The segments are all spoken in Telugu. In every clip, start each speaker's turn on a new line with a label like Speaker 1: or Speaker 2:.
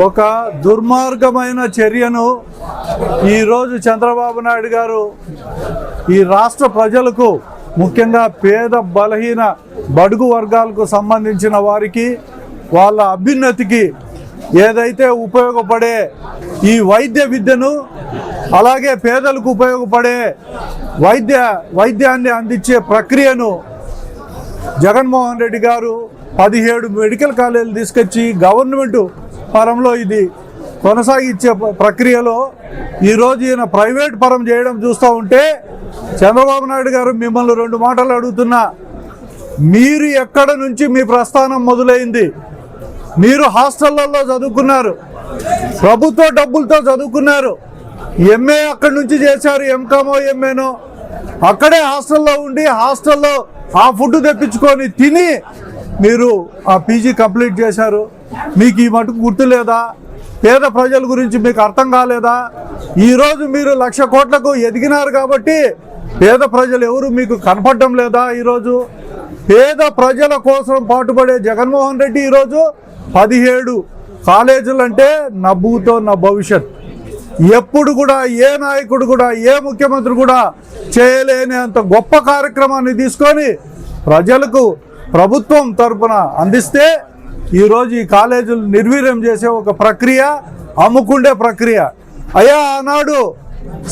Speaker 1: ఒక దుర్మార్గమైన చర్యను ఈరోజు చంద్రబాబు నాయుడు గారు ఈ రాష్ట్ర ప్రజలకు ముఖ్యంగా పేద బలహీన బడుగు వర్గాలకు సంబంధించిన వారికి వాళ్ళ అభ్యున్నతికి ఏదైతే ఉపయోగపడే ఈ వైద్య విద్యను అలాగే పేదలకు ఉపయోగపడే వైద్య వైద్యాన్ని అందించే ప్రక్రియను జగన్మోహన్ రెడ్డి గారు పదిహేడు మెడికల్ కాలేజీలు తీసుకొచ్చి గవర్నమెంట్ పరంలో ఇది కొనసాగించే ప్రక్రియలో ఈరోజు ఈయన ప్రైవేట్ పరం చేయడం చూస్తూ ఉంటే చంద్రబాబు నాయుడు గారు మిమ్మల్ని రెండు మాటలు అడుగుతున్నా. మీరు ఎక్కడ నుంచి మీ ప్రస్థానం మొదలైంది? మీరు హాస్టళ్ళలో చదువుకున్నారు. ప్రభుత్వ డబ్బులతో చదువుకున్నారు. ఎంఏ అక్కడి నుంచి చేశారు ఎంకామో ఎంఏనో. అక్కడే హాస్టల్లో ఉండి హాస్టల్లో ఆ ఫుడ్ తెప్పించుకొని తిని మీరు ఆ పీజీ కంప్లీట్ చేశారు. మీకు ఈ మటుకు గుర్తు లేదా? పేద ప్రజల గురించి మీకు అర్థం కాలేదా? ఈరోజు మీరు లక్ష కోట్లకు ఎదిగినారు కాబట్టి పేద ప్రజలు ఎవరు మీకు కనపడడం లేదా ఈరోజు పేద ప్రజల కోసం పాటుపడే జగన్మోహన్ రెడ్డి ఈరోజు పదిహేడు కాలేజీలు అంటే నవ్వుతో నా భవిష్యత్. ఎప్పుడు కూడా ఏ నాయకుడు కూడా ఏ ముఖ్యమంత్రి కూడా చేయలేని అంత గొప్ప కార్యక్రమాన్ని తీసుకొని ప్రజలకు ప్రభుత్వం తరపున అందిస్తే ఈరోజు ఈ కాలేజీలు నిర్వీర్యం చేసే ఒక ప్రక్రియ అమ్ముకుండే ప్రక్రియ. అయ్యా ఆనాడు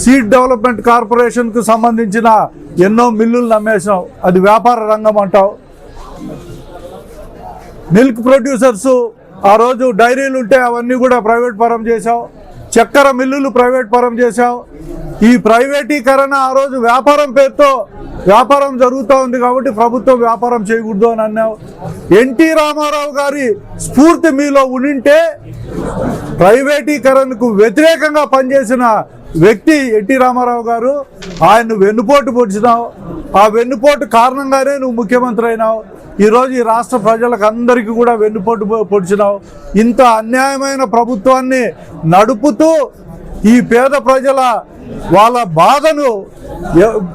Speaker 1: సీడ్ డెవలప్మెంట్ కార్పొరేషన్కు సంబంధించిన ఎన్నో మిల్లులు నమ్మేసాం అది వ్యాపార రంగం అంటావు. మిల్క్ ప్రొడ్యూసర్స్ ఆ రోజు డైరీలు ఉంటే అవన్నీ కూడా ప్రైవేట్ పరం చేశావు. చక్కెర మిల్లులు ప్రైవేట్ పరం చేశావు. ఈ ప్రైవేటీకరణ ఆ రోజు వ్యాపారం పేరుతో వ్యాపారం జరుగుతూ ఉంది కాబట్టి ప్రభుత్వం వ్యాపారం చేయకూడదు అని అన్నావు. ఎన్టీ రామారావు గారి స్ఫూర్తి మీలో ఉండింటే ప్రైవేటీకరణకు వ్యతిరేకంగా పనిచేసిన వ్యక్తి ఎన్టీ రామారావు గారు ఆయన్ను వెన్నుపోటు పొడిచినావు. ఆ వెన్నుపోటు కారణంగానే నువ్వు ముఖ్యమంత్రి అయినావు. ఈరోజు ఈ రాష్ట్ర ప్రజలకు అందరికీ కూడా వెన్నుపోటు పొడిచినావు. ఇంత అన్యాయమైన ప్రభుత్వాన్ని నడుపుతూ ఈ పేద ప్రజల వాళ్ళ బాధను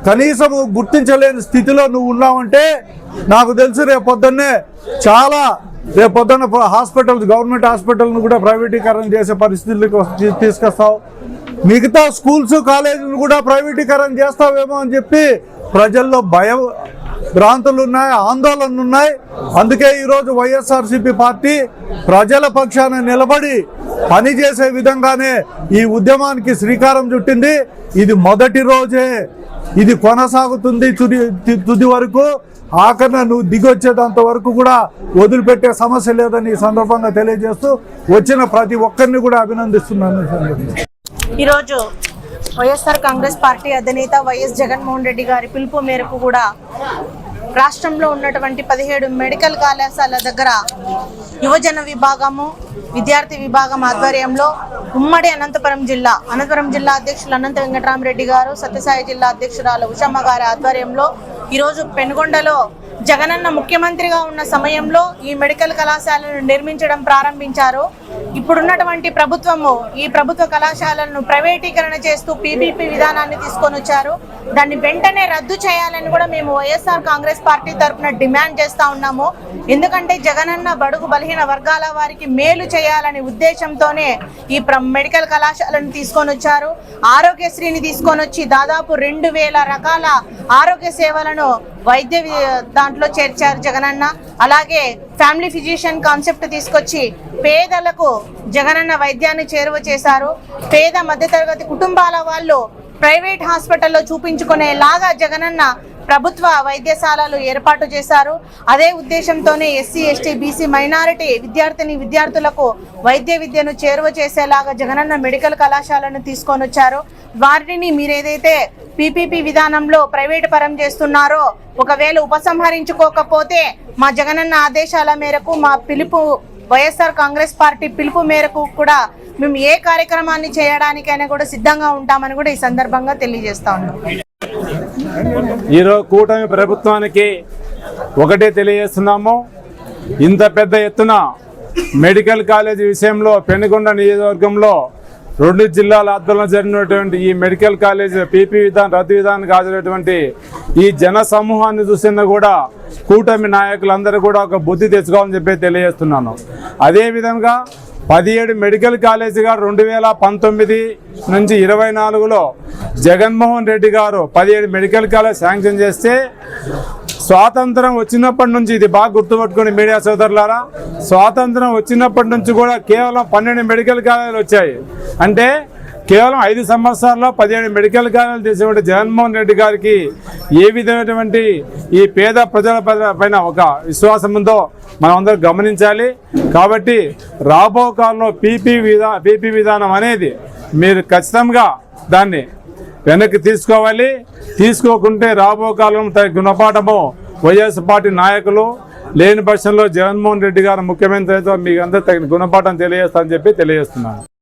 Speaker 1: కనీసము గుర్తించలేని స్థితిలో నువ్వు ఉన్నావంటే నాకు తెలిసి రేపు పొద్దున్నే చాలా రేపు పొద్దున్న హాస్పిటల్స్ గవర్నమెంట్ హాస్పిటల్ను కూడా ప్రైవేటీకరణ చేసే పరిస్థితులకు తీసుకొస్తావు. మిగతా స్కూల్స్ కాలేజీలు కూడా ప్రైవేటీకరణ చేస్తావేమో అని చెప్పి ప్రజల్లో భయం భ్రాంతులు ఉన్నాయి ఆందోళనలు ఉన్నాయి అందుకే ఈరోజు వైఎస్ఆర్సీపీ పార్టీ ప్రజల పక్షాన నిలబడి పనిచేసే విధంగానే ఈ ఉద్యమానికి శ్రీకారం చుట్టింది. ఇది మొదటి రోజే. ఇది కొనసాగుతుంది తుది తుది వరకు. ఆఖరణ నువ్వు దిగొచ్చేంత వరకు కూడా వదిలిపెట్టే సమస్య లేదని ఈ సందర్భంగా తెలియజేస్తూ వచ్చిన ప్రతి ఒక్కరిని కూడా అభినందిస్తున్నాను. ఈ
Speaker 2: ఈరోజు వైఎస్ఆర్ కాంగ్రెస్ పార్టీ అధినేత వైఎస్ జగన్మోహన్ రెడ్డి గారి పిలుపు మేరకు కూడా రాష్ట్రంలో ఉన్నటువంటి పదిహేడు మెడికల్ కళాశాల దగ్గర యువజన విభాగము విద్యార్థి విభాగం ఆధ్వర్యంలో ఉమ్మడి అనంతపురం జిల్లా అనంతపురం జిల్లా అధ్యక్షులు అనంత వెంకటరామరెడ్డి గారు సత్యసాయి జిల్లా అధ్యక్షురాలు ఉషమ్మ గారి ఆధ్వర్యంలో ఈరోజు పెనుగొండలో జగనన్న ముఖ్యమంత్రిగా ఉన్న సమయంలో ఈ మెడికల్ కళాశాలను నిర్మించడం ప్రారంభించారు. ఇప్పుడున్నటువంటి ప్రభుత్వము ఈ ప్రభుత్వ కళాశాలను ప్రైవేటీకరణ చేస్తూ పీపీపీ విధానాన్ని తీసుకొని వచ్చారు. దాన్ని వెంటనే రద్దు చేయాలని కూడా మేము వైఎస్ఆర్ కాంగ్రెస్ పార్టీ తరఫున డిమాండ్ చేస్తూ ఉన్నాము. ఎందుకంటే జగనన్న బడుగు బలహీన వర్గాల వారికి మేలు చేయాలనే ఉద్దేశంతోనే ఈ మెడికల్ కళాశాలను తీసుకొని వచ్చారు. ఆరోగ్యశ్రీని తీసుకొని వచ్చి దాదాపు రెండు వేల రకాల ఆరోగ్య సేవలను వైద్య దాంట్లో చేర్చారు జగనన్న. అలాగే ఫ్యామిలీ ఫిజిషియన్ కాన్సెప్ట్ తీసుకొచ్చి పేదలకు జగనన్న వైద్యాన్ని చేరువ చేశారు. పేద మధ్యతరగతి కుటుంబాల వాళ్ళు ప్రైవేట్ హాస్పిటల్లో చూపించుకునేలాగా జగనన్న ప్రభుత్వ వైద్యశాలలు ఏర్పాటు చేశారు. అదే ఉద్దేశంతోనే ఎస్సీ ఎస్టీ బీసీ మైనారిటీ విద్యార్థిని విద్యార్థులకు వైద్య విద్యను చేరువ చేసేలాగా జగనన్న మెడికల్ కళాశాలను తీసుకొని వచ్చారు వారిని మీరేదైతే పీపీపీ విధానంలో ప్రైవేట్ పరం చేస్తున్నారో ఒకవేళ ఉపసంహరించుకోకపోతే మా జగనన్న ఆదేశాల మేరకు మా పిలుపు వైఎస్ఆర్ కాంగ్రెస్ పార్టీ పిలుపు మేరకు కూడా మేము ఏ కార్యక్రమాన్ని చేయడానికైనా కూడా సిద్ధంగా ఉంటామని కూడా ఈ సందర్భంగా తెలియజేస్తా ఉన్నాం.
Speaker 3: ఈరోజు కూటమి ప్రభుత్వానికి ఒకటే తెలియజేస్తున్నాము. ఇంత పెద్ద ఎత్తున మెడికల్ కాలేజీ విషయంలో పెనుగొండ నియోజకవర్గంలో రెండు జిల్లాల ఆధ్వర్యంలో జరిగినటువంటి ఈ మెడికల్ కాలేజ్ పీపీ విధానం రద్దు విధానానికి హాజరైనటువంటి ఈ జన సమూహాన్ని చూసినా కూడా కూటమి నాయకులందరూ కూడా ఒక బుద్ధి తెచ్చుకోవాలని చెప్పి తెలియజేస్తున్నాను. అదేవిధంగా పదిహేడు మెడికల్ కాలేజీగా రెండు వేల పంతొమ్మిది నుంచి ఇరవై నాలుగులో జగన్మోహన్ రెడ్డి గారు పదిహేడు మెడికల్ కాలేజ్ శాంక్షన్ చేస్తే స్వాతంత్రం వచ్చినప్పటి నుంచి ఇది బాగా గుర్తుపెట్టుకుని మీడియా సోదరులారా స్వాతంత్రం వచ్చినప్పటి నుంచి కూడా కేవలం పన్నెండు మెడికల్ కాలేజీలు వచ్చాయి. అంటే కేవలం ఐదు సంవత్సరాల్లో పదిహేడు మెడికల్ కాలేజీలు చేసేటువంటి జగన్మోహన్ రెడ్డి గారికి ఏ విధమైనటువంటి ఈ పేద ప్రజల పైన- పైన ఒక విశ్వాసం ఉందో మనం గమనించాలి. కాబట్టి రాబో కాలంలో పీపీ విధా పీపీ విధానం అనేది మీరు ఖచ్చితంగా దాన్ని వెనక్కి తీసుకోవాలి. తీసుకోకుంటే రాబో కాలం గుణపాఠము. వైఎస్ పార్టీ నాయకులు లేని పక్షంలో జగన్మోహన్ రెడ్డి గారు ముఖ్యమంత్రి అయితే మీకు అందరూ తగిన గుణపాఠం తెలియజేస్తా అని చెప్పి తెలియజేస్తున్నాను.